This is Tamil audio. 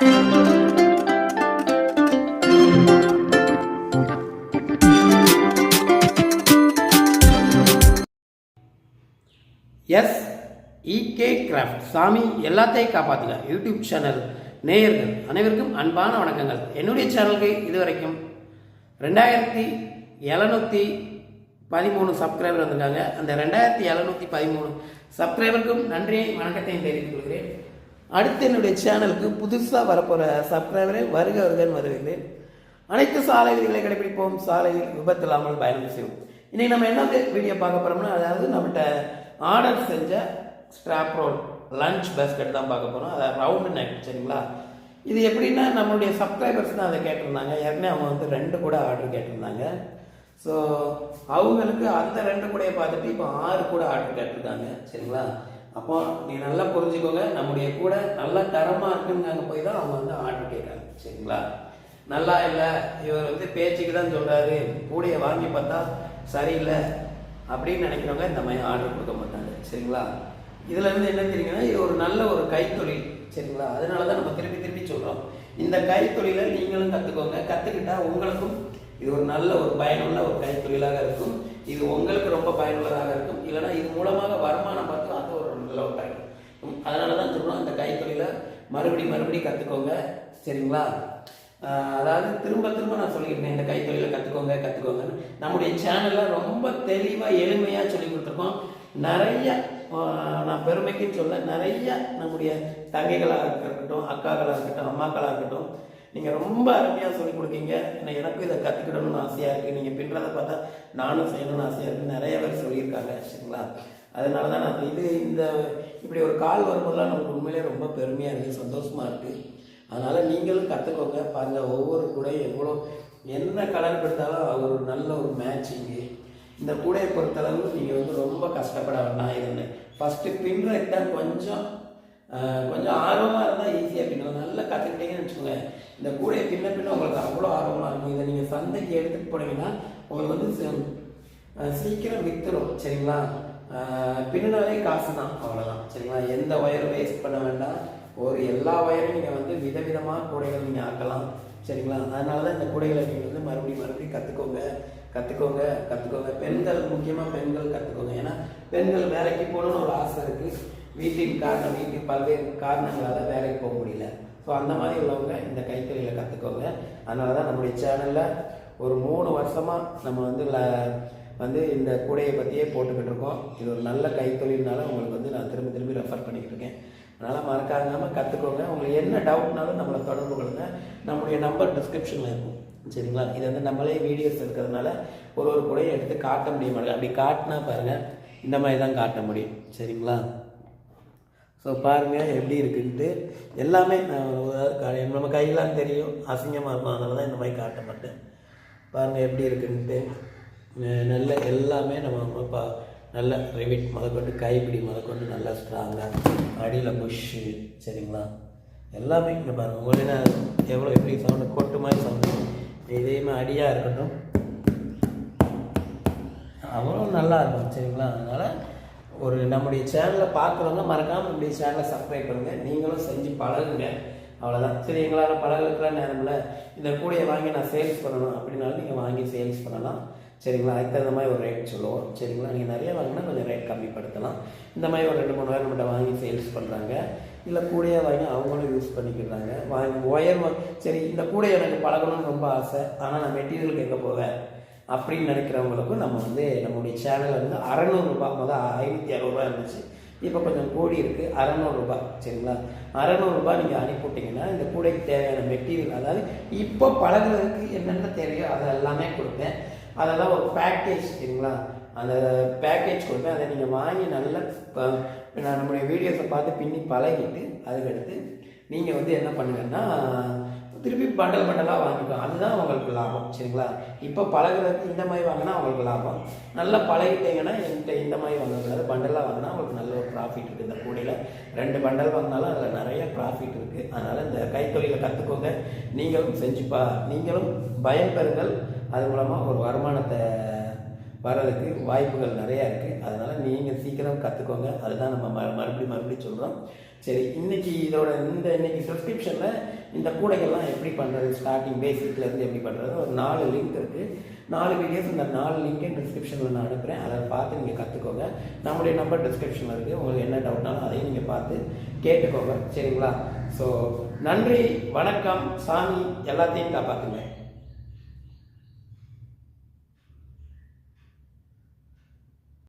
எஸ் இகே கிராஃப்ட் சாமி எல்லாத்தையும் காப்பாற்றுங்க யூடியூப் சேனல் நேயர்கள் அனைவருக்கும் அன்பான வணக்கங்கள். என்னுடைய சேனலுக்கு இதுவரைக்கும் ரெண்டாயிரத்தி எழுநூற்றி பதிமூணு சப்ஸ்கிரைபர் வந்திருக்காங்க. அந்த ரெண்டாயிரத்தி எழுநூற்றி பதிமூணு சப்ஸ்கிரைபருக்கும் நன்றியை வணக்கத்தையும் தெரிவித்துக் கொள்கிறேன். அடுத்து என்னுடைய சேனலுக்கு புதுசாக வரப்போகிற சப்ஸ்கிரைபரை வருக வருகன் வருகிறேன். அனைத்து சாலை விதிகளை கடைபிடிப்போம். சாலையில் விபத்து இல்லாமல் பயணம் செய்வோம். இன்றைக்கி நம்ம என்ன வீடியோ பார்க்க போகிறோம்னா அதாவது நம்மகிட்ட ஆர்டர் செஞ்ச ஸ்ட்ராப் ரோல் லஞ்ச் பேஸ்கெட் தான் பார்க்க போகிறோம் அதாவது ரவுண்டு நெக் சரிங்களா? இது எப்படின்னா நம்மளுடைய சப்ஸ்கிரைபர்ஸ் தான் அதை கேட்டிருந்தாங்க. ஏற்கனவே அவங்க வந்து ரெண்டு கூட ஆர்டர் கேட்டிருந்தாங்க. ஸோ அவங்களுக்கு அந்த ரெண்டு கூடையை பார்த்துட்டு இப்போ ஆறு கூட ஆர்டர் கேட்டிருக்காங்க. சரிங்களா? அப்போ நீ நல்லா புரிஞ்சுக்கோங்க நம்முடைய கூட நல்லா தரமாக இருக்குங்காங்க போய் தான் அவங்க வந்து ஆர்டர் கேட்குறாங்க சரிங்களா? நல்லா இல்லை இவர் வந்து பேச்சுக்கு தான் சொல்கிறாரு கூடையை வாங்கி பார்த்தா சரியில்லை அப்படின்னு நினைக்கிறவங்க இந்த மாதிரி ஆர்டர் கொடுக்க மாட்டாங்க. சரிங்களா? இதுலேருந்து என்ன தெரியுங்கன்னா இது ஒரு நல்ல ஒரு கைத்தொழில். சரிங்களா? அதனால தான் நம்ம திருப்பி திருப்பி சொல்கிறோம் இந்த கைத்தொழிலை நீங்களும் கற்றுக்கோங்க கற்றுக்கிட்டா உங்களுக்கும் இது ஒரு நல்ல ஒரு பயனுள்ள ஒரு கைத்தொழிலாக இருக்கும். இது உங்களுக்கு ரொம்ப பயனுள்ளதாக இருக்கும். இல்லைன்னா இது மூலமாக வருமானம் பார்த்து அது ஒரு நல்ல ஒரு அதனால தான் சொல்கிறோம் இந்த கைத்தொழிலை மறுபடி மறுபடி கற்றுக்கோங்க சரிங்களா? அதாவது திரும்ப திரும்ப நான் சொல்லியிருந்தேன் இந்த கைத்தொழிலை கற்றுக்கோங்க கற்றுக்கோங்கன்னு நம்முடைய சேனலில் ரொம்ப தெளிவாக எளிமையாக சொல்லி கொடுத்துருக்கோம். நிறைய நான் பெருமைக்குன்னு சொல்ல நிறைய நம்முடைய தங்கைகளாக இருக்கட்டும் அக்காக்களாக இருக்கட்டும் அம்மாக்களாக இருக்கட்டும் நீங்கள் ரொம்ப அருமையாக சொல்லிக் கொடுக்கீங்க. நான் எனக்கும் இதை கற்றுக்கிடணும்னு ஆசையாக இருக்குது நீங்கள் பின்றதை பார்த்தா நானும் செய்யணும்னு ஆசையாக இருக்குது நிறைய பேர் சொல்லியிருக்காங்க சரிங்களா? அதனால தான் நான் இது இந்த இப்படி ஒரு கால் வரும்போதெல்லாம் நமக்கு உண்மையிலே ரொம்ப பெருமையாக இருக்குது சந்தோஷமாக இருக்குது அதனால் நீங்களும் கற்றுக்கோங்க பாருங்கள் ஒவ்வொரு கூடையும் எவ்வளோ என்ன கலர் கொடுத்தாலும் அது ஒரு நல்ல ஒரு மேட்சிங்கு இந்த கூடையை பொறுத்தளவு நீங்கள் வந்து ரொம்ப கஷ்டப்பட வேண்டாம். இதுன்னு ஃபஸ்ட்டு பின்னுறதுக்கு தான் கொஞ்சம் கொஞ்சம் ஆர்வமாக இருந்தால் ஈஸியாக பின்னுவோம் நல்லா கற்றுக்கிட்டீங்கன்னு வச்சுக்கோங்க. இந்த கூடையை பின்ன பின்ன உங்களுக்கு அவ்வளோ ஆர்வமாக இருக்கும். இதை நீங்கள் சந்தைக்கு எடுத்துகிட்டு போனீங்கன்னா உங்களுக்கு வந்து சீக்கிரம் விற்றுரும் சரிங்களா? பின்னாலே காசு தான் அவ்வளோதான் சரிங்களா? எந்த ஒயரும் வேஸ்ட் பண்ண வேண்டாம். ஒரு எல்லா ஒயரும் நீங்கள் வந்து விதவிதமாக கூடைகள் நீங்கள் ஆக்கலாம். சரிங்களா? அதனால தான் இந்த கூடைகளை நீங்கள் வந்து மறுபடியும் மறுபடியும் கற்றுக்கோங்க கற்றுக்கோங்க கற்றுக்கோங்க பெண்கள் முக்கியமாக பெண்கள் கற்றுக்கோங்க ஏன்னா பெண்கள் வேலைக்கு போகணும்னு ஒரு ஆசை இருக்குது வீட்டின் காரணம் வீட்டின் பல்வேறு காரணங்களால் வேலைக்கு போக முடியல. ஸோ அந்த மாதிரி உள்ளவங்க இந்த கைத்தறிகளை கற்றுக்கோங்க அதனால தான் நம்முடைய சேனலில் ஒரு மூணு வருஷமாக நம்ம வந்து ல- வந்து இந்த கூடையை பற்றியே போட்டுக்கிட்டு இருக்கோம். இது ஒரு நல்ல கைத்தொழில்னால உங்களுக்கு வந்து நான் திரும்ப திரும்பி ரெஃபர் பண்ணிக்கிட்டு இருக்கேன். அதனால் மறக்காமல் கற்றுக்கோங்க உங்களுக்கு என்ன டவுட்னாலும் நம்மளை தொடர்பு கொள்ளுங்க. நம்மளுடைய நம்பர் டிஸ்கிரிப்ஷனில் இருக்கும். சரிங்களா? இது வந்து நம்மளே வீடியோஸ் இருக்கிறதுனால ஒரு ஒரு கூடையை எடுத்து காட்ட முடிய மாட்டேங்க அப்படி காட்டினா பாருங்கள் இந்த மாதிரி தான் காட்ட முடியும். சரிங்களா? ஸோ பாருங்கள் எப்படி இருக்குன்ட்டு. எல்லாமே நான் க- நம்ம கையெல்லாம் தெரியும். அசிங்கமாக இருக்கும். அதனால தான் இந்த மாதிரி காட்ட மாட்டேன். பாருங்கள் எப்படி இருக்குன்ட்டு. நல்ல எல்லாமே நம்ம நம்ம பா நல்ல ரிவிட் முதற்கொண்டு கைப்பிடி முதற்கொண்டு நல்லா ஸ்ட்ராங்காக அடியில் புஷ்ஷு சரிங்களா? எல்லாமே இங்கே பாருங்கள் உங்களுக்கு நான் எவ்வளோ எப்படி சவுண்டு கொட்டு மாதிரி சவுண்டு இதேமே அடியாக இருக்கட்டும். அவ்வளோ நல்லா இருக்கும் சரிங்களா? அதனால் ஒரு நம்முடைய சேனலை பார்க்குறவங்க மறக்காமல் நம்முடைய சேனலை சப்ஸ்கிரைப் பண்ணுங்கள் நீங்களும் செஞ்சு பழகுங்க. அவ்வளோதான் சரி எங்களால் பழகிறதுக்குலாம் நேரம் இல்லை. இந்த கூடையை வாங்கி நான் சேல்ஸ் பண்ணணும். அப்படின்னாலும் நீங்கள் வாங்கி சேல்ஸ் பண்ணலாம். சரிங்களா? அதுக்கு தகுந்த மாதிரி ஒரு ரேட் சொல்லுவோம். சரிங்களா? நீங்கள் நிறைய வாங்கினா கொஞ்சம் ரேட் கம்மிப்படுத்தலாம். இந்த மாதிரி ஒரு ரெண்டு மூணு பேர் நம்மகிட்ட வாங்கி சேல்ஸ் பண்ணுறாங்க இல்லை கூடையாக வாங்கி அவங்களும் யூஸ் பண்ணிக்கிறாங்க. வாங்கி ஒயர் சரி இந்த கூடை எனக்கு பழகணும்னு ரொம்ப ஆசை. ஆனால் நான் மெட்டீரியலுக்கு எங்கே போவேன்? அப்படின்னு நினைக்கிறவங்களுக்கும் நம்ம வந்து நம்மளுடைய சேனல் வந்து அறநூறுரூபா முதல் ஆயிரத்தி அறுபதுரூபா இருந்துச்சு. இப்போ கொஞ்சம் கோடி இருக்குது அறநூறுரூபா சரிங்களா? அறநூறுரூபா நீங்கள் அனுப்பிவிட்டிங்கன்னா இந்த கூடைக்கு தேவையான மெட்டீரியல் அதாவது இப்போ பழகுறதுக்கு என்னென்ன தேவையோ அதை எல்லாமே கொடுப்பேன். அதெல்லாம் ஒரு பேக்கேஜ் சரிங்களா? அந்த பேக்கேஜ் கொடுப்பேன் அதை நீங்கள் வாங்கி நல்லா நான் நம்மளுடைய வீடியோஸை பார்த்து பின்னி பழகிட்டு அதுக்கடுத்து நீங்கள் வந்து என்ன பண்ணுங்கன்னா திருப்பி பண்டல் பண்டலாக வாங்கிக்கலாம் அதுதான் உங்களுக்கு லாபம் சரிங்களா? இப்போ பழகுறதுக்கு இந்த மாதிரி வாங்கினா உங்களுக்கு லாபம். நல்லா பழகிட்டீங்கன்னா என்கிட்ட இந்த மாதிரி வாங்கக்கூடாது. பண்டலாக வாங்கினா உங்களுக்கு நல்ல ஒரு ப்ராஃபிட் இருக்குது இந்த கூடையில் ரெண்டு பண்டல் வாங்கினாலும் அதில் நிறைய ப்ராஃபிட் இருக்குது அதனால் இந்த கைத்தொழிலை கற்றுக்கோங்க நீங்களும் செஞ்சுப்பா. நீங்களும் பயன்பெறுங்கள். அது மூலமாக ஒரு வருமானத்தை வர்றதுக்கு வாய்ப்புகள் நிறையா இருக்குது அதனால் நீங்கள் சீக்கிரம் கற்றுக்கோங்க அதுதான் நம்ம ம மறுபடியும் மறுபடியும் சொல்கிறோம் சரி இன்றைக்கி இதோட இந்த இன்னைக்கு சப்ஸ்கிரிப்ஷனில் இந்த கூடைகள்லாம் எப்படி பண்ணுறது ஸ்டார்டிங் பேசிக்லேருந்து எப்படி பண்ணுறது ஒரு நாலு லிங்க் இருக்குது நாலு வீடியோஸ் இந்த நாலு லிங்க்கையும் டிஸ்கிரிப்ஷனில் நான் அனுப்புகிறேன் அதை பார்த்து நீங்கள் கற்றுக்கோங்க நம்மளுடைய நம்பர் டிஸ்கிரிப்ஷனில் இருக்குது உங்களுக்கு என்ன டவுட்னாலும் அதையும் நீங்கள் பார்த்து கேட்டுக்கோங்க. சரிங்களா? ஸோ நன்றி வணக்கம் சாமி எல்லாத்தையும் காப்பாற்றுங்க